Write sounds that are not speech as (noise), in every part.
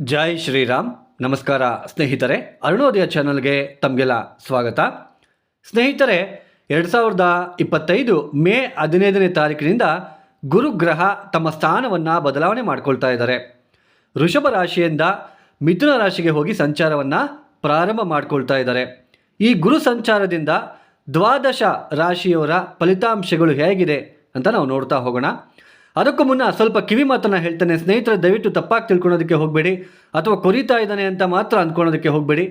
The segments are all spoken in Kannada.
ಜೈ ಶ್ರೀರಾಮ್. ನಮಸ್ಕಾರ ಸ್ನೇಹಿತರೆ. ಅರುಣೋದಯ ಚಾನಲ್ಗೆ ತಮಗೆಲ್ಲ ಸ್ವಾಗತ. ಸ್ನೇಹಿತರೆ, ಎರಡು ಸಾವಿರದ ಇಪ್ಪತ್ತೈದು ಮೇ ಹದಿನೈದನೇ ತಾರೀಕಿನಿಂದ ಗುರುಗ್ರಹ ತಮ್ಮ ಸ್ಥಾನವನ್ನು ಬದಲಾವಣೆ ಮಾಡಿಕೊಳ್ತಾ ಇದ್ದಾರೆ. ಋಷಭ ರಾಶಿಯಿಂದ ಮಿಥುನ ರಾಶಿಗೆ ಹೋಗಿ ಸಂಚಾರವನ್ನು ಪ್ರಾರಂಭ ಮಾಡಿಕೊಳ್ತಾ ಇದ್ದಾರೆ. ಈ ಗುರು ಸಂಚಾರದಿಂದ ದ್ವಾದಶ ರಾಶಿಯವರ ಫಲಿತಾಂಶಗಳು ಹೇಗಿದೆ ಅಂತ ನಾವು ನೋಡ್ತಾ ಹೋಗೋಣ. ಅದಕ್ಕೂ ಮುನ್ನ ಸ್ವಲ್ಪ ಕಿವಿ ಮಾತನ್ನು ಹೇಳ್ತೇನೆ. ಸ್ನೇಹಿತರೆ, ದಯವಿಟ್ಟು ತಪ್ಪಾಗಿ ತಿಳ್ಕೊಳೋದಕ್ಕೆ ಹೋಗಬೇಡಿ ಅಥವಾ ಕೊರಿತಾ ಇದ್ದಾನೆ ಅಂತ ಮಾತ್ರ ಅಂದ್ಕೊಳೋದಕ್ಕೆ ಹೋಗಬೇಡಿ.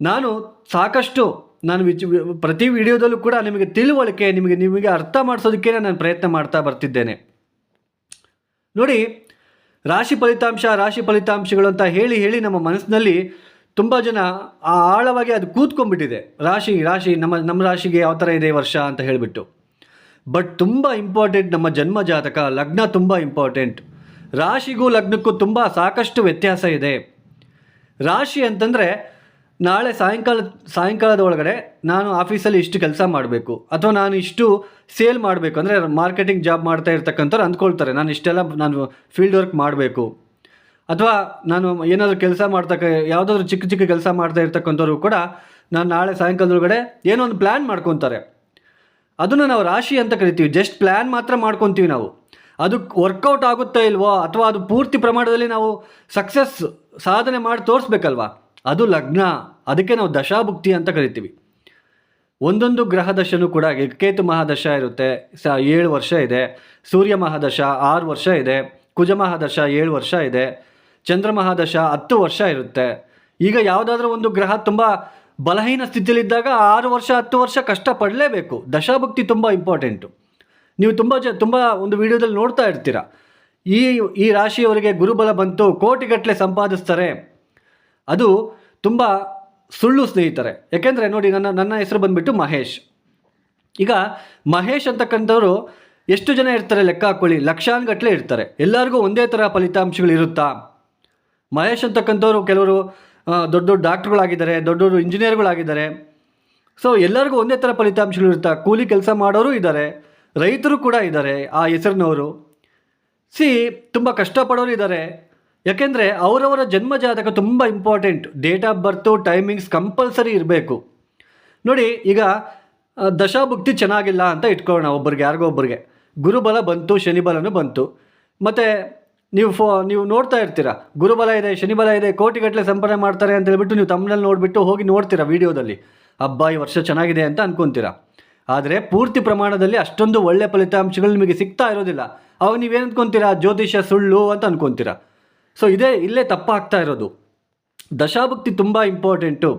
ನಾನು ಸಾಕಷ್ಟು ನಾನು ವಿಚ್ ಪ್ರತಿ ವಿಡಿಯೋದಲ್ಲೂ ಕೂಡ ನಿಮಗೆ ತಿಳುವಳಿಕೆ ನಿಮಗೆ ನಿಮಗೆ ಅರ್ಥ ಮಾಡಿಸೋದಕ್ಕೆ ನಾನು ಪ್ರಯತ್ನ ಮಾಡ್ತಾ ಬರ್ತಿದ್ದೇನೆ. ನೋಡಿ, ರಾಶಿ ಫಲಿತಾಂಶ, ರಾಶಿ ಫಲಿತಾಂಶಗಳು ಅಂತ ಹೇಳಿ ಹೇಳಿ ನಮ್ಮ ಮನಸ್ಸಿನಲ್ಲಿ ತುಂಬ ಜನ ಆಳವಾಗಿ ಅದು ಕೂತ್ಕೊಂಡ್ಬಿಟ್ಟಿದೆ. ರಾಶಿ ರಾಶಿ, ನಮ್ಮ ನಮ್ಮ ರಾಶಿಗೆ ಯಾವ ಥರ ಇದೆ ವರ್ಷ ಅಂತ ಹೇಳಿಬಿಟ್ಟು. ಬಟ್ ತುಂಬ ಇಂಪಾರ್ಟೆಂಟ್ ನಮ್ಮ ಜನ್ಮ ಜಾತಕ, ಲಗ್ನ ತುಂಬ ಇಂಪಾರ್ಟೆಂಟ್ ರಾಶಿಗೂ ಲಗ್ನಕ್ಕೂ ತುಂಬ ಸಾಕಷ್ಟು ವ್ಯತ್ಯಾಸ ಇದೆ. ರಾಶಿ ಅಂತಂದರೆ ನಾಳೆ ಸಾಯಂಕಾಲ ಸಾಯಂಕಾಲದ ಒಳಗಡೆ ನಾನು ಆಫೀಸಲ್ಲಿ ಇಷ್ಟು ಕೆಲಸ ಮಾಡಬೇಕು. ಅಥವಾ ನಾನು ಇಷ್ಟು ಸೇಲ್ ಮಾಡಬೇಕು. ಅಂದರೆ ಮಾರ್ಕೆಟಿಂಗ್ ಜಾಬ್ ಮಾಡ್ತಾ ಇರ್ತಕ್ಕಂಥವ್ರು ಅಂದ್ಕೊಳ್ತಾರೆ. ನಾನು ಇಷ್ಟೆಲ್ಲ ನಾನು ಫೀಲ್ಡ್ ವರ್ಕ್ ಮಾಡಬೇಕು. ಅಥವಾ ನಾನು ಏನಾದರೂ ಕೆಲಸ ಮಾಡ್ತಕ್ಕ, ಯಾವುದಾದ್ರೂ ಚಿಕ್ಕ ಚಿಕ್ಕ ಕೆಲಸ ಮಾಡ್ತಾ ಇರ್ತಕ್ಕಂಥವ್ರು ಕೂಡ ನಾನು ನಾಳೆ ಸಾಯಂಕಾಲದೊಳಗಡೆ ಏನೋ ಒಂದು ಪ್ಲ್ಯಾನ್ ಮಾಡ್ಕೊತಾರೆ ಅದನ್ನು ನಾವು ರಾಶಿ ಅಂತ ಕರಿತೀವಿ. ಜಸ್ಟ್ ಪ್ಲ್ಯಾನ್ ಮಾತ್ರ ಮಾಡ್ಕೊತೀವಿ ನಾವು. ಅದು ವರ್ಕೌಟ್ ಆಗುತ್ತಾ ಇಲ್ವೋ ಅಥವಾ ಅದು ಪೂರ್ತಿ ಪ್ರಮಾಣದಲ್ಲಿ ನಾವು ಸಕ್ಸಸ್ ಸಾಧನೆ ಮಾಡಿ ತೋರಿಸ್ಬೇಕಲ್ವಾ? ಅದು ಲಗ್ನ. ಅದಕ್ಕೆ ನಾವು ದಶಾಭುಕ್ತಿ ಅಂತ ಕರಿತೀವಿ. ಒಂದೊಂದು ಗ್ರಹದಶನೂ ಕೂಡ ಕೇತು ಮಹಾದಶ ಇರುತ್ತೆ. ಸ ಏಳು ವರ್ಷ ಇದೆ. ಸೂರ್ಯ ಮಹಾದಶ ಆರು ವರ್ಷ ಇದೆ. ಕುಜ ಮಹಾದಶ ಏಳು ವರ್ಷ ಇದೆ. ಚಂದ್ರ ಮಹಾದಶ ಹತ್ತು ವರ್ಷ ಇರುತ್ತೆ. ಈಗ ಯಾವುದಾದ್ರೂ ಒಂದು ಗ್ರಹ ತುಂಬ ಬಲಹೀನ ಸ್ಥಿತಿಯಲ್ಲಿದ್ದಾಗ ಆರು ವರ್ಷ, ಹತ್ತು ವರ್ಷ ಕಷ್ಟಪಡಲೇಬೇಕು. ದಶಾಭಕ್ತಿ ತುಂಬ ಇಂಪಾರ್ಟೆಂಟು ನೀವು ತುಂಬ ಜ, ತುಂಬ ಒಂದು ವಿಡಿಯೋದಲ್ಲಿ ನೋಡ್ತಾ ಇರ್ತೀರ. ಈ ಈ ರಾಶಿಯವರಿಗೆ ಗುರುಬಲ ಬಂತು, ಕೋಟಿಗಟ್ಟಲೆ ಸಂಪಾದಿಸ್ತಾರೆ. ಅದು ತುಂಬ ಸುಳ್ಳು ಸ್ನೇಹಿತರೆ. ಯಾಕೆಂದರೆ ನೋಡಿ, ನನ್ನ ನನ್ನ ಹೆಸರು ಬಂದುಬಿಟ್ಟು ಮಹೇಶ್. ಈಗ ಮಹೇಶ್ ಅಂತಕ್ಕಂಥವ್ರು ಎಷ್ಟು ಜನ ಇರ್ತಾರೆ ಲೆಕ್ಕ ಹಾಕೊಳ್ಳಿ, ಲಕ್ಷಾನುಗಟ್ಟಲೆ ಇರ್ತಾರೆ. ಎಲ್ಲರಿಗೂ ಒಂದೇ ಥರ ಫಲಿತಾಂಶಗಳು ಇರುತ್ತಾ? ಮಹೇಶ್ ಅಂತಕ್ಕಂಥವ್ರು ಕೆಲವರು ದೊಡ್ಡ ದೊಡ್ಡ ಡಾಕ್ಟ್ರುಗಳಾಗಿದ್ದಾರೆ, ದೊಡ್ಡ ದೊಡ್ಡ ಇಂಜಿನಿಯರ್ಗಳಾಗಿದ್ದಾರೆ. ಸೊ ಎಲ್ಲರಿಗೂ ಒಂದೇ ಥರ ಫಲಿತಾಂಶಗಳು ಇರುತ್ತೆ? ಕೂಲಿ ಕೆಲಸ ಮಾಡೋರು ಇದ್ದಾರೆ, ರೈತರು ಕೂಡ ಇದ್ದಾರೆ ಆ ಹೆಸರಿನವರು. ಸಿ ತುಂಬ ಕಷ್ಟಪಡೋರು ಇದ್ದಾರೆ. ಯಾಕೆಂದರೆ ಅವರವರ ಜನ್ಮ ಜಾತಕ ತುಂಬ important date of birth timings compulsory ಇರಬೇಕು. ನೋಡಿ, ಈಗ ದಶಾಭುಕ್ತಿ ಚೆನ್ನಾಗಿಲ್ಲ ಅಂತ ಇಟ್ಕೊಳ್ಳೋಣ ಒಬ್ಬರಿಗೆ, ಯಾರಿಗೋ ಒಬ್ಬರಿಗೆ. ಗುರುಬಲ ಬಂತು, ಶನಿಬಲನೂ ಬಂತು. ಮತ್ತು ನೀವು ಫೋ, ನೀವು ನೋಡ್ತಾ ಇರ್ತೀರ? ಗುರುಬಲ ಇದೆ, ಶನಿಬಲ ಇದೆ, ಕೋಟಿಗಟ್ಟಲೆ ಸಂಪಾದನೆ ಮಾಡ್ತಾರೆ ಅಂತ ಹೇಳ್ಬಿಟ್ಟು ನೀವು ತಮ್ಮನಲ್ಲಿ ನೋಡಿಬಿಟ್ಟು ಹೋಗಿ ನೋಡ್ತೀರಾ ವಿಡಿಯೋದಲ್ಲಿ? ಹಬ್ಬ ಈ ವರ್ಷ ಚೆನ್ನಾಗಿದೆ ಅಂತ ಅನ್ಕೊಂತೀರಾ? ಆದರೆ ಪೂರ್ತಿ ಪ್ರಮಾಣದಲ್ಲಿ ಅಷ್ಟೊಂದು ಒಳ್ಳೆ ಫಲಿತಾಂಶಗಳು ನಿಮಗೆ ಸಿಗ್ತಾ ಇರೋದಿಲ್ಲ. ಅವಾಗ ನೀವೇನು ಅಂದ್ಕೊತೀರಾ ಜ್ಯೋತಿಷ್ಯ, ಸುಳ್ಳು ಅಂತ ಅನ್ಕೊಂತೀರಾ? ಸೊ ಇದೇ ಇಲ್ಲೇ ತಪ್ಪಾಗ್ತಾ ಇರೋದು. ದಶಾಭುಕ್ತಿ ತುಂಬ ಇಂಪಾರ್ಟೆಂಟು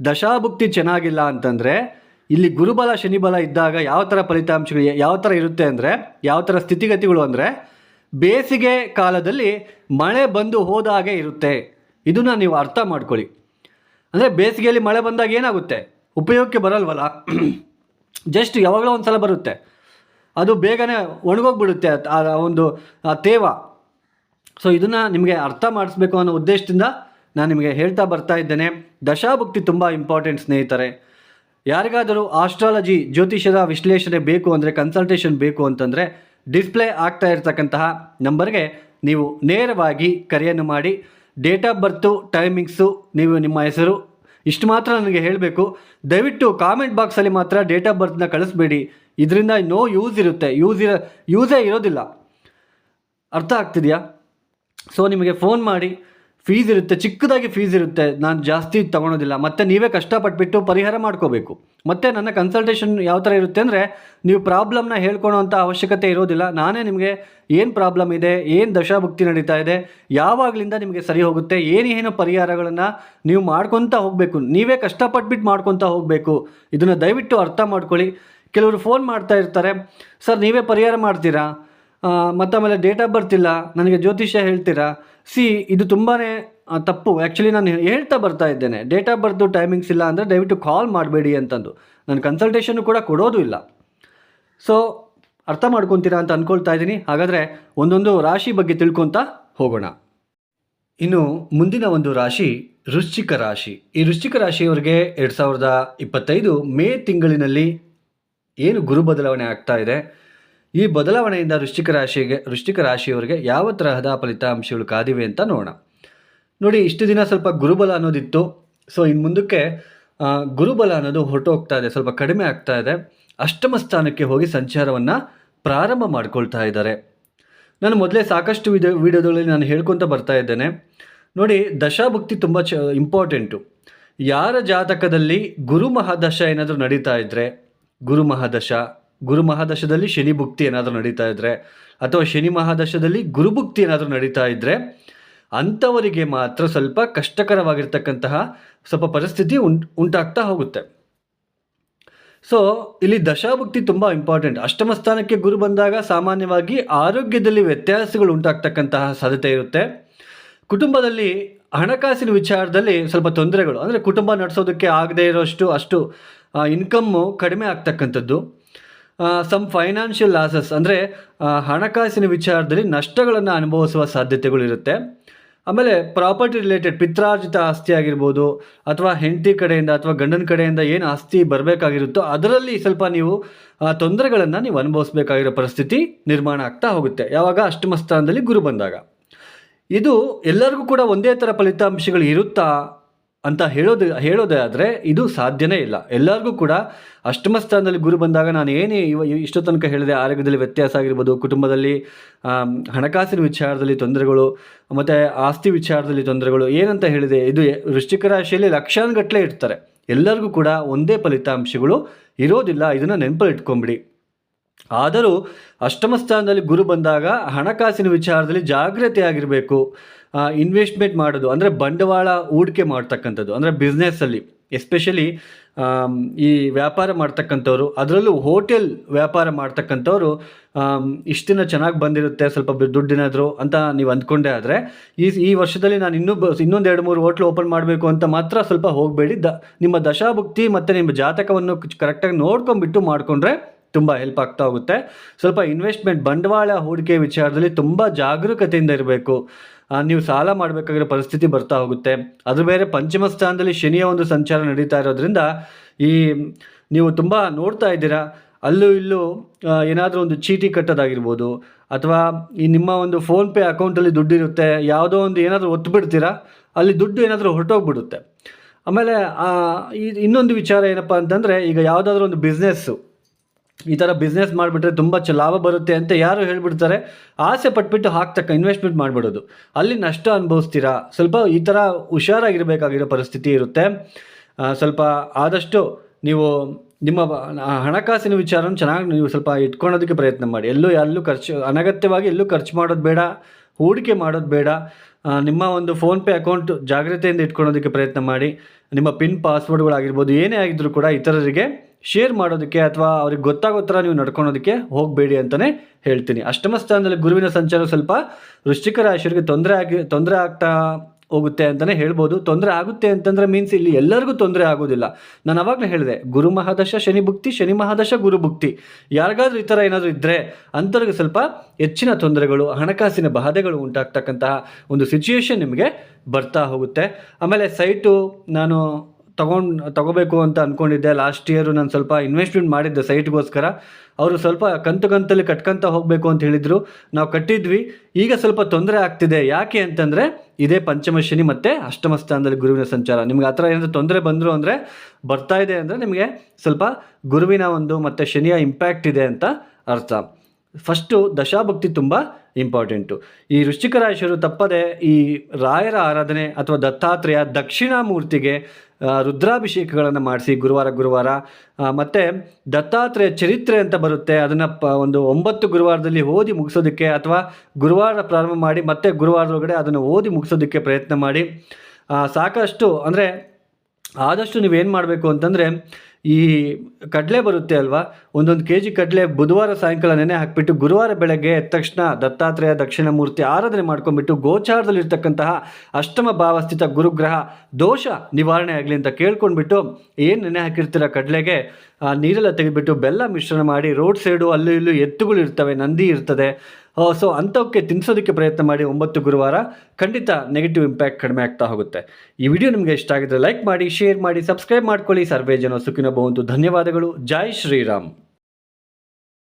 ದಶಾಭುಕ್ತಿ ಚೆನ್ನಾಗಿಲ್ಲ ಅಂತಂದರೆ ಇಲ್ಲಿ ಗುರುಬಲ, ಶನಿಬಲ ಇದ್ದಾಗ ಯಾವ ಥರ ಫಲಿತಾಂಶಗಳು, ಯಾವ ಥರ ಇರುತ್ತೆ ಅಂದರೆ, ಯಾವ ಥರ ಸ್ಥಿತಿಗತಿಗಳು ಅಂದರೆ ಬೇಸಿಗೆ ಕಾಲದಲ್ಲಿ ಮಳೆ ಬಂದು ಹೋದಾಗೆ ಇರುತ್ತೆ. ಇದನ್ನು ನೀವು ಅರ್ಥ ಮಾಡ್ಕೊಳ್ಳಿ. ಅಂದರೆ ಬೇಸಿಗೆಯಲ್ಲಿ ಮಳೆ ಬಂದಾಗ ಏನಾಗುತ್ತೆ? ಉಪಯೋಗಕ್ಕೆ ಬರಲ್ವಲ್ಲ? (clears throat) ಜಸ್ಟ್ ಯಾವಾಗಲೋ ಒಂದು ಸಲ ಬರುತ್ತೆ. ಅದು ಬೇಗನೆ ಒಣಗೋಗ್ಬಿಡುತ್ತೆ, ಆ ಒಂದು ತೇವ. ಸೊ ಇದನ್ನು ನಿಮಗೆ ಅರ್ಥ ಮಾಡಿಸ್ಬೇಕು ಅನ್ನೋ ಉದ್ದೇಶದಿಂದ ನಾನು ನಿಮಗೆ ಹೇಳ್ತಾ ಬರ್ತಾ ಇದ್ದೇನೆ. ದಶಾಭುಕ್ತಿ ತುಂಬ ಇಂಪಾರ್ಟೆಂಟ್ ಸ್ನೇಹಿತರೆ. ಯಾರಿಗಾದರೂ ಆಸ್ಟ್ರಾಲಜಿ ಜ್ಯೋತಿಷ್ಯದ ವಿಶ್ಲೇಷಣೆ ಬೇಕು ಅಂದರೆ ಕನ್ಸಲ್ಟೇಷನ್ ಬೇಕು ಅಂತಂದರೆ ಡಿಸ್ಪ್ಲೇ ಆಗ್ತಾ ಇರತಕ್ಕಂತಹ ನಂಬರ್ಗೆ ನೀವು ನೇರವಾಗಿ ಕರೆಯನ್ನು ಮಾಡಿ, ಡೇಟ್ ಆಫ್ ಬರ್ತು, ಟೈಮಿಂಗ್ಸು ನೀವು ನಿಮ್ಮ ಹೆಸರು, ಇಷ್ಟು ಮಾತ್ರ ನನಗೆ ಹೇಳಬೇಕು. ದಯವಿಟ್ಟು ಕಾಮೆಂಟ್ ಬಾಕ್ಸಲ್ಲಿ ಮಾತ್ರ ಡೇಟ್ ಆಫ್ ಬರ್ತ್ನ ಕಳಿಸ್ಬೇಡಿ. ಇದರಿಂದ ನೋ ಯೂಸ್ ಇರುತ್ತೆ. ಯೂಸ್ ಇರೋ, ಯೂಸೇ ಇರೋದಿಲ್ಲ. ಅರ್ಥ ಆಗ್ತಿದೆಯಾ? ಸೊ, ನಿಮಗೆ ಫೋನ್ ಮಾಡಿ ಫೀಸ್ ಇರುತ್ತೆ, ಚಿಕ್ಕದಾಗಿ ಫೀಸ್ ಇರುತ್ತೆ, ನಾನು ಜಾಸ್ತಿ ತೊಗೊಳೋದಿಲ್ಲ. ಮತ್ತು ನೀವೇ ಕಷ್ಟಪಟ್ಬಿಟ್ಟು ಪರಿಹಾರ ಮಾಡ್ಕೋಬೇಕು. ಮತ್ತು ನನ್ನ ಕನ್ಸಲ್ಟೇಷನ್ ಯಾವ ಥರ ಇರುತ್ತೆ ಅಂದರೆ, ನೀವು ಪ್ರಾಬ್ಲಮ್ನ ಹೇಳ್ಕೊಳೋವಂಥ ಅವಶ್ಯಕತೆ ಇರೋದಿಲ್ಲ. ನಾನೇ ನಿಮಗೆ ಏನು ಪ್ರಾಬ್ಲಮ್ ಇದೆ, ಏನು ದಶಾಭುಕ್ತಿ ನಡೀತಾ ಇದೆ, ಯಾವಾಗಲಿಂದ ನಿಮಗೆ ಸರಿ ಹೋಗುತ್ತೆ ಏನೇನು ಪರಿಹಾರಗಳನ್ನು ನೀವು ಮಾಡ್ಕೊತಾ ಹೋಗಬೇಕು. ನೀವೇ ಕಷ್ಟಪಟ್ಬಿಟ್ಟು ಮಾಡ್ಕೊತಾ ಹೋಗಬೇಕು. ಇದನ್ನು ದಯವಿಟ್ಟು ಅರ್ಥ ಮಾಡ್ಕೊಳ್ಳಿ. ಕೆಲವರು ಫೋನ್ ಮಾಡ್ತಾ ಇರ್ತಾರೆ, ಸರ್, ನೀವೇ ಪರಿಹಾರ ಮಾಡ್ತೀರಾ? ಮತ್ತು ಆಮೇಲೆ ಡೇಟ್ ಆಫ್ ಬರ್ತಿಲ್ಲ ನನಗೆ ಜ್ಯೋತಿಷ್ಯ ಹೇಳ್ತೀರಾ? ಸಿ ಇದು ತುಂಬಾ ತಪ್ಪು. ಆ್ಯಕ್ಚುಲಿ ನಾನು ಹೇಳ್ತಾ ಬರ್ತಾ ಇದ್ದೇನೆ. ಡೇಟ್ ಆಫ್ ಬರ್ತು ಟೈಮಿಂಗ್ಸ್ ಇಲ್ಲ ಅಂದರೆ ದಯವಿಟ್ಟು ಕಾಲ್ ಮಾಡಬೇಡಿ ಅಂತಂದು. ನಾನು ಕನ್ಸಲ್ಟೇಷನ್ ಕೂಡ ಕೊಡೋದು ಇಲ್ಲ. ಸೊ ಅರ್ಥ ಮಾಡ್ಕೊತೀರಾ ಅಂತ ಅಂದ್ಕೊಳ್ತಾ ಇದ್ದೀನಿ. ಹಾಗಾದರೆ ಒಂದೊಂದು ರಾಶಿ ಬಗ್ಗೆ ತಿಳ್ಕೊತಾ ಹೋಗೋಣ. ಇನ್ನು ಮುಂದಿನ ಒಂದು ರಾಶಿ ವೃಶ್ಚಿಕ ರಾಶಿ. ಈ ವೃಶ್ಚಿಕ ರಾಶಿಯವರಿಗೆ ಎರಡು ಸಾವಿರದ ಇಪ್ಪತ್ತೈದು ಮೇ ತಿಂಗಳಿನಲ್ಲಿ ಏನು ಗುರು ಬದಲಾವಣೆ ಆಗ್ತಾ ಇದೆ? ಈ ಬದಲಾವಣೆಯಿಂದ ವೃಶ್ಚಿಕ ರಾಶಿಗೆ ವೃಶ್ಚಿಕ ರಾಶಿಯವರಿಗೆ ಯಾವ ತರಹದ ಫಲಿತಾಂಶಗಳು ಕಾದಿವೆ ಅಂತ ನೋಡೋಣ. ನೋಡಿ, ಇಷ್ಟು ದಿನ ಸ್ವಲ್ಪ ಗುರುಬಲ ಅನ್ನೋದಿತ್ತು. ಸೊ ಇನ್ನು ಮುಂದಕ್ಕೆ ಗುರುಬಲ ಅನ್ನೋದು ಹೊರಟೋಗ್ತಾ ಇದೆ, ಸ್ವಲ್ಪ ಕಡಿಮೆ ಆಗ್ತಾ ಇದೆ. ಅಷ್ಟಮ ಸ್ಥಾನಕ್ಕೆ ಹೋಗಿ ಸಂಚಾರವನ್ನು ಪ್ರಾರಂಭ ಮಾಡ್ಕೊಳ್ತಾ ಇದ್ದಾರೆ. ನಾನು ಮೊದಲೇ ಸಾಕಷ್ಟು ವಿಡಿಯೋ ವಿಡಿಯೋದಲ್ಲಿ ನಾನು ಹೇಳ್ಕೊತ ಬರ್ತಾ ಇದ್ದೇನೆ. ನೋಡಿ, ದಶಾಭಕ್ತಿ ತುಂಬ ಚ ಇಂಪಾರ್ಟೆಂಟು ಯಾರ ಜಾತಕದಲ್ಲಿ ಗುರು ಮಹಾದಶ ಏನಾದರೂ ನಡೀತಾ ಇದ್ದರೆ ಗುರು ಮಹಾದಶ ಗುರು ಮಹಾದಶದಲ್ಲಿ ಶನಿ ಭುಕ್ತಿ ಏನಾದರೂ ನಡೀತಾ ಇದ್ದರೆ ಅಥವಾ ಶನಿ ಮಹಾದಶದಲ್ಲಿ ಗುರುಭುಕ್ತಿ ಏನಾದರೂ ನಡೀತಾ ಇದ್ದರೆ ಅಂಥವರಿಗೆ ಮಾತ್ರ ಸ್ವಲ್ಪ ಕಷ್ಟಕರವಾಗಿರ್ತಕ್ಕಂತಹ ಸ್ವಲ್ಪ ಪರಿಸ್ಥಿತಿ ಉಂಟ್ ಉಂಟಾಗ್ತಾ ಹೋಗುತ್ತೆ. ಸೊ ಇಲ್ಲಿ ದಶಾಭುಕ್ತಿ ತುಂಬ ಇಂಪಾರ್ಟೆಂಟ್ ಅಷ್ಟಮ ಸ್ಥಾನಕ್ಕೆ ಗುರು ಬಂದಾಗ ಸಾಮಾನ್ಯವಾಗಿ ಆರೋಗ್ಯದಲ್ಲಿ ವ್ಯತ್ಯಾಸಗಳು ಉಂಟಾಗ್ತಕ್ಕಂತಹ ಸಾಧ್ಯತೆ ಇರುತ್ತೆ. ಕುಟುಂಬದಲ್ಲಿ ಹಣಕಾಸಿನ ವಿಚಾರದಲ್ಲಿ ಸ್ವಲ್ಪ ತೊಂದರೆಗಳು, ಅಂದರೆ ಕುಟುಂಬ ನಡೆಸೋದಕ್ಕೆ ಆಗದೇ ಇರೋಷ್ಟು ಅಷ್ಟು ಇನ್ಕಮ್ಮು ಕಡಿಮೆ ಆಗ್ತಕ್ಕಂಥದ್ದು. ಸಮ್ ಫೈನಾನ್ಷಿಯಲ್ ಲಾಸಸ್ ಅಂದರೆ ಹಣಕಾಸಿನ ವಿಚಾರದಲ್ಲಿ ನಷ್ಟಗಳನ್ನು ಅನುಭವಿಸುವ ಸಾಧ್ಯತೆಗಳು ಇರುತ್ತೆ ಆಮೇಲೆ ಪ್ರಾಪರ್ಟಿ ರಿಲೇಟೆಡ್ ಪಿತ್ರಾರ್ಜಿತ ಆಸ್ತಿ ಆಗಿರ್ಬೋದು, ಅಥವಾ ಹೆಂಡತಿ ಕಡೆಯಿಂದ ಅಥವಾ ಗಂಡನ ಕಡೆಯಿಂದ ಏನು ಆಸ್ತಿ ಬರಬೇಕಾಗಿರುತ್ತೋ ಅದರಲ್ಲಿ ಸ್ವಲ್ಪ ನೀವು ತೊಂದರೆಗಳನ್ನು ನೀವು ಅನುಭವಿಸ್ಬೇಕಾಗಿರೋ ಪರಿಸ್ಥಿತಿ ನಿರ್ಮಾಣ ಆಗ್ತಾ ಹೋಗುತ್ತೆ. ಯಾವಾಗ? ಅಷ್ಟಮ ಸ್ಥಾನದಲ್ಲಿ ಗುರು ಬಂದಾಗ. ಇದು ಎಲ್ಲರಿಗೂ ಕೂಡ ಒಂದೇ ಥರ ಫಲಿತಾಂಶಗಳು ಇರುತ್ತಾ? ಅಂತ ಹೇಳೋದು, ಹೇಳೋದೇ ಆದರೆ ಇದು ಸಾಧ್ಯನೇ ಇಲ್ಲ. ಎಲ್ಲರಿಗೂ ಕೂಡ ಅಷ್ಟಮ ಸ್ಥಾನದಲ್ಲಿ ಗುರು ಬಂದಾಗ ನಾನು ಏನೇ ಇವ, ಇಷ್ಟು ತನಕ ಹೇಳಿದೆ, ಆರೋಗ್ಯದಲ್ಲಿ ವ್ಯತ್ಯಾಸ ಆಗಿರ್ಬೋದು, ಕುಟುಂಬದಲ್ಲಿ ಹಣಕಾಸಿನ ವಿಚಾರದಲ್ಲಿ ತೊಂದರೆಗಳು, ಮತ್ತು ಆಸ್ತಿ ವಿಚಾರದಲ್ಲಿ ತೊಂದರೆಗಳು, ಏನಂತ ಹೇಳಿದೆ, ಇದು ವೃಶ್ಚಿಕ ರಾಶಿಯಲ್ಲಿ ಲಕ್ಷಾನುಗಟ್ಟಲೆ ಇರ್ತಾರೆ. ಎಲ್ಲರಿಗೂ ಕೂಡ ಒಂದೇ ಫಲಿತಾಂಶಗಳು ಇರೋದಿಲ್ಲ, ಇದನ್ನು ನೆನಪಲ್ಲಿ ಇಟ್ಕೊಂಬಿಡಿ. ಆದರೂ ಅಷ್ಟಮ ಸ್ಥಾನದಲ್ಲಿ ಗುರು ಬಂದಾಗ ಹಣಕಾಸಿನ ವಿಚಾರದಲ್ಲಿ ಜಾಗ್ರತೆ ಆಗಿರಬೇಕು ಇನ್ವೆಸ್ಟ್ಮೆಂಟ್ ಮಾಡೋದು, ಅಂದರೆ ಬಂಡವಾಳ ಹೂಡಿಕೆ ಮಾಡ್ತಕ್ಕಂಥದ್ದು, ಅಂದರೆ ಬಿಸ್ನೆಸ್ಸಲ್ಲಿ ಎಸ್ಪೆಷಲಿ ಈ ವ್ಯಾಪಾರ ಮಾಡ್ತಕ್ಕಂಥವ್ರು, ಅದರಲ್ಲೂ ಹೋಟೆಲ್ ವ್ಯಾಪಾರ ಮಾಡ್ತಕ್ಕಂಥವ್ರು ಇಷ್ಟು ದಿನ ಚೆನ್ನಾಗಿ ಬಂದಿರುತ್ತೆ, ಸ್ವಲ್ಪ ದುಡ್ಡಿನಾದರೂ ಅಂತ ನೀವು ಅಂದ್ಕೊಂಡೇ ಆದರೆ, ಈ ಈ ವರ್ಷದಲ್ಲಿ ನಾನು ಇನ್ನೂ ಇನ್ನೊಂದು ಎರಡು, ಮೂರು ಹೋಟ್ಲು ಓಪನ್ ಮಾಡಬೇಕು ಅಂತ ಮಾತ್ರ ಸ್ವಲ್ಪ ಹೋಗಬೇಡಿ. ದ, ನಿಮ್ಮ ದಶಾಭುಕ್ತಿ ಮತ್ತು ನಿಮ್ಮ ಜಾತಕವನ್ನು ಕರೆಕ್ಟಾಗಿ ನೋಡ್ಕೊಂಡ್ಬಿಟ್ಟು ಮಾಡಿಕೊಂಡ್ರೆ ತುಂಬ ಹೆಲ್ಪ್ ಆಗ್ತಾ ಹೋಗುತ್ತೆ. ಸ್ವಲ್ಪ ಇನ್ವೆಸ್ಟ್ಮೆಂಟ್ ಬಂಡವಾಳ ಹೂಡಿಕೆ ವಿಚಾರದಲ್ಲಿ ತುಂಬ ಜಾಗರೂಕತೆಯಿಂದ ಇರಬೇಕು. ನೀವು ಸಾಲ ಮಾಡಬೇಕಾಗಿರೋ ಪರಿಸ್ಥಿತಿ ಬರ್ತಾ ಹೋಗುತ್ತೆ. ಅದು ಬೇರೆ ಪಂಚಮ ಸ್ಥಾನದಲ್ಲಿ ಶನಿಯ ಒಂದು ಸಂಚಾರ ನಡೀತಾ ಇರೋದ್ರಿಂದ ಈ, ನೀವು ತುಂಬ ನೋಡ್ತಾ ಇದ್ದೀರಾ. ಅಲ್ಲೂ ಇಲ್ಲೂ ಏನಾದರೂ ಒಂದು ಚೀಟಿ ಕಟ್ಟೋದಾಗಿರ್ಬೋದು, ಅಥವಾ ಈ ನಿಮ್ಮ ಒಂದು ಫೋನ್ಪೇ ಅಕೌಂಟಲ್ಲಿ ದುಡ್ಡಿರುತ್ತೆ ಯಾವುದೋ ಒಂದು ಏನಾದರೂ ಒತ್ತು ಬಿಡ್ತೀರಾ, ಅಲ್ಲಿ ದುಡ್ಡು ಏನಾದರೂ ಹೊರಟೋಗ್ಬಿಡುತ್ತೆ. ಆಮೇಲೆ ಇನ್ನೊಂದು ವಿಚಾರ ಏನಪ್ಪ ಅಂತಂದರೆ, ಈಗ ಯಾವುದಾದ್ರೂ ಒಂದು ಬಿಸ್ನೆಸ್ಸು ಈ ಥರ ಬಿಸ್ನೆಸ್ ಮಾಡಿಬಿಟ್ರೆ ತುಂಬ ಚ ಲಾಭ ಬರುತ್ತೆ ಅಂತ ಯಾರು ಹೇಳ್ಬಿಡ್ತಾರೆ, ಆಸೆ ಪಟ್ಬಿಟ್ಟು ಹಾಕ್ತಕ್ಕ ಇನ್ವೆಸ್ಟ್ಮೆಂಟ್ ಮಾಡಿಬಿಡೋದು. ಅಲ್ಲಿ ನಷ್ಟ ಅನುಭವಿಸ್ತೀರಾ? ಸ್ವಲ್ಪ ಈ ಥರ ಹುಷಾರಾಗಿರಬೇಕಾಗಿರೋ ಪರಿಸ್ಥಿತಿ ಇರುತ್ತೆ. ಸ್ವಲ್ಪ ಆದಷ್ಟು ನೀವು ನಿಮ್ಮ ಹಣಕಾಸಿನ ವಿಚಾರನ ಚೆನ್ನಾಗಿ ನೀವು ಸ್ವಲ್ಪ ಇಟ್ಕೊಳೋದಕ್ಕೆ ಪ್ರಯತ್ನ ಮಾಡಿ. ಎಲ್ಲೂ ಎಲ್ಲೂ ಖರ್ಚು, ಅನಗತ್ಯವಾಗಿ ಎಲ್ಲೂ ಖರ್ಚು ಮಾಡೋದು ಬೇಡ, ಹೂಡಿಕೆ ಮಾಡೋದು ಬೇಡ. ನಿಮ್ಮ ಒಂದು ಫೋನ್ಪೇ ಅಕೌಂಟ್ ಜಾಗ್ರತೆಯಿಂದ ಇಟ್ಕೊಳೋದಕ್ಕೆ ಪ್ರಯತ್ನ ಮಾಡಿ. ನಿಮ್ಮ ಪಿನ್ ಪಾಸ್ವರ್ಡ್ಗಳಾಗಿರ್ಬೋದು ಏನೇ ಆಗಿದ್ದರೂ ಕೂಡ ಇತರರಿಗೆ ಶೇರ್ ಮಾಡೋದಕ್ಕೆ ಅಥವಾ ಅವ್ರಿಗೆ ಗೊತ್ತಾಗೋ ಥರ ನೀವು ನಡ್ಕೊಳೋದಕ್ಕೆ ಹೋಗಬೇಡಿ ಅಂತಲೇ ಹೇಳ್ತೀನಿ. ಅಷ್ಟಮ ಸ್ಥಾನದಲ್ಲಿ ಗುರುವಿನ ಸಂಚಾರ ಸ್ವಲ್ಪ ವೃಶ್ಚಿಕ ರಾಶಿಯವರಿಗೆ ತೊಂದರೆ ಆಗಿ, ತೊಂದರೆ ಆಗ್ತಾ ಹೋಗುತ್ತೆ ಅಂತಲೇ ಹೇಳ್ಬೋದು. ತೊಂದರೆ ಆಗುತ್ತೆ ಅಂತಂದರೆ ಮೀನ್ಸ್ ಇಲ್ಲಿ ಎಲ್ಲರಿಗೂ ತೊಂದರೆ ಆಗೋದಿಲ್ಲ. ನಾನು ಅವಾಗಲೇ ಹೇಳಿದೆ, ಗುರು ಮಹಾದಶ, ಶನಿ ಭುಕ್ತಿ, ಶನಿ ಮಹಾದಶ, ಗುರು ಭುಕ್ತಿ. ಯಾರಿಗಾದ್ರೂ ಈ ಥರ ಏನಾದರೂ ಇದ್ದರೆ ಅಂಥವ್ರಿಗೆ ಸ್ವಲ್ಪ ಹೆಚ್ಚಿನ ತೊಂದರೆಗಳು, ಹಣಕಾಸಿನ ಬಾಧೆಗಳು ಉಂಟಾಗ್ತಕ್ಕಂತಹ ಒಂದು ಸಿಚುಯೇಷನ್ ನಿಮಗೆ ಬರ್ತಾ ಹೋಗುತ್ತೆ. ಆಮೇಲೆ ಸೈಟು ನಾನು ತಗೊಂಡು ತಗೋಬೇಕು ಅಂತ ಅಂದ್ಕೊಂಡಿದ್ದೆ ಲಾಸ್ಟ್ ಇಯರು ನಾನು ಸ್ವಲ್ಪ ಇನ್ವೆಸ್ಟ್ಮೆಂಟ್ ಮಾಡಿದ್ದೆ ಸೈಟ್ಗೋಸ್ಕರ ಅವರು ಸ್ವಲ್ಪ ಕಂತು ಕಂತಲ್ಲಿ ಕಟ್ಕೊಂತ ಹೋಗಬೇಕು ಅಂತ ಹೇಳಿದರು. ನಾವು ಕಟ್ಟಿದ್ವಿ. ಈಗ ಸ್ವಲ್ಪ ತೊಂದರೆ ಆಗ್ತಿದೆ. ಯಾಕೆ ಅಂತಂದರೆ ಇದೇ ಪಂಚಮ ಶನಿ ಮತ್ತು ಅಷ್ಟಮ ಸ್ಥಾನದಲ್ಲಿ ಗುರುವಿನ ಸಂಚಾರ. ನಿಮ್ಗೆ ಆ ಥರ ಏನಾದರೂ ತೊಂದರೆ ಬಂದರು ಅಂದರೆ ಬರ್ತಾ ಇದೆ ಅಂದರೆ ನಿಮಗೆ ಸ್ವಲ್ಪ ಗುರುವಿನ ಒಂದು ಮತ್ತು ಶನಿಯ ಇಂಪ್ಯಾಕ್ಟ್ ಇದೆ ಅಂತ ಅರ್ಥ. ಫಸ್ಟು ದಶಾಭಕ್ತಿ ತುಂಬ ಇಂಪಾರ್ಟೆಂಟು ಈ ವೃಶ್ಚಿಕ ರಾಶಿಯರು ತಪ್ಪದೆ ಈ ರಾಯರ ಆರಾಧನೆ ಅಥವಾ ದತ್ತಾತ್ರೇಯ ದಕ್ಷಿಣಾಮೂರ್ತಿಗೆ ಆ, ರುದ್ರಾಭಿಷೇಕಗಳನ್ನು ಮಾಡಿಸಿ ಗುರುವಾರ ಗುರುವಾರ. ಮತ್ತು ದತ್ತಾತ್ರೇಯ ಚರಿತ್ರೆ ಅಂತ ಬರುತ್ತೆ. ಅದನ್ನು ಪ, ಒಂದು ಒಂಬತ್ತು ಗುರುವಾರದಲ್ಲಿ ಓದಿ ಮುಗಿಸೋದಕ್ಕೆ ಅಥವಾ ಗುರುವಾರ ಪ್ರಾರಂಭ ಮಾಡಿ ಮತ್ತೆ ಗುರುವಾರದೊಳಗಡೆ ಅದನ್ನು ಓದಿ ಮುಗಿಸೋದಕ್ಕೆ ಪ್ರಯತ್ನ ಮಾಡಿ. ಸಾಕಷ್ಟು ಅಂದರೆ ಆದಷ್ಟು ನೀವೇನು ಮಾಡಬೇಕು ಅಂತಂದರೆ ಈ ಕಡಲೆ ಬರುತ್ತೆ ಅಲ್ವಾ? ಒಂದೊಂದು ಕೆ ಜಿ ಕಡಲೆ ಬುಧವಾರ ಸಾಯಂಕಾಲ ನೆನೆ ಹಾಕಿಬಿಟ್ಟು ಗುರುವಾರ ಬೆಳಗ್ಗೆ ಎದ್ದ ತಕ್ಷಣ ದತ್ತಾತ್ರೇಯ ದಕ್ಷಿಣ ಮೂರ್ತಿ ಆರಾಧನೆ ಮಾಡ್ಕೊಂಡ್ಬಿಟ್ಟು ಗೋಚಾರದಲ್ಲಿರ್ತಕ್ಕಂತಹ ಅಷ್ಟಮ ಭಾವಸ್ಥಿತ ಗುರುಗ್ರಹ ದೋಷ ನಿವಾರಣೆ ಆಗಲಿ ಅಂತ ಕೇಳ್ಕೊಂಡ್ಬಿಟ್ಟು ಏನು ನೆನೆ ಹಾಕಿರ್ತೀರ ಕಡಲೆಗೆ? ನೀರೆಲ್ಲ ತೆಗೆದುಬಿಟ್ಟು ಬೆಲ್ಲ ಮಿಶ್ರಣ ಮಾಡಿ ರೋಡ್ ಸೈಡು ಅಲ್ಲೂ ಇಲ್ಲೂ ಎತ್ತುಗಳು ಇರ್ತವೆ, ನಂದಿ ಇರ್ತದೆ. ಸೊ ಅಂಥವಕ್ಕೆ ತಿನ್ನಿಸೋದಕ್ಕೆ ಪ್ರಯತ್ನ ಮಾಡಿ ಒಂಬತ್ತು ಗುರುವಾರ ಖಂಡಿತ ನೆಗೆಟಿವ್ ಇಂಪ್ಯಾಕ್ಟ್ ಕಡಿಮೆ ಆಗ್ತಾ ಹೋಗುತ್ತೆ. ಈ ವಿಡಿಯೋ ನಿಮಗೆ ಇಷ್ಟ ಆಗಿದ್ರೆ ಲೈಕ್ ಮಾಡಿ ಶೇರ್ ಮಾಡಿ ಸಬ್ಸ್ಕ್ರೈಬ್ ಮಾಡ್ಕೊಳ್ಳಿ. ಸರ್ವೇ ಜನ ಸುಖಿನ ಬಹುದು ಧನ್ಯವಾದಗಳು. ಜೈ ಶ್ರೀರಾಮ್.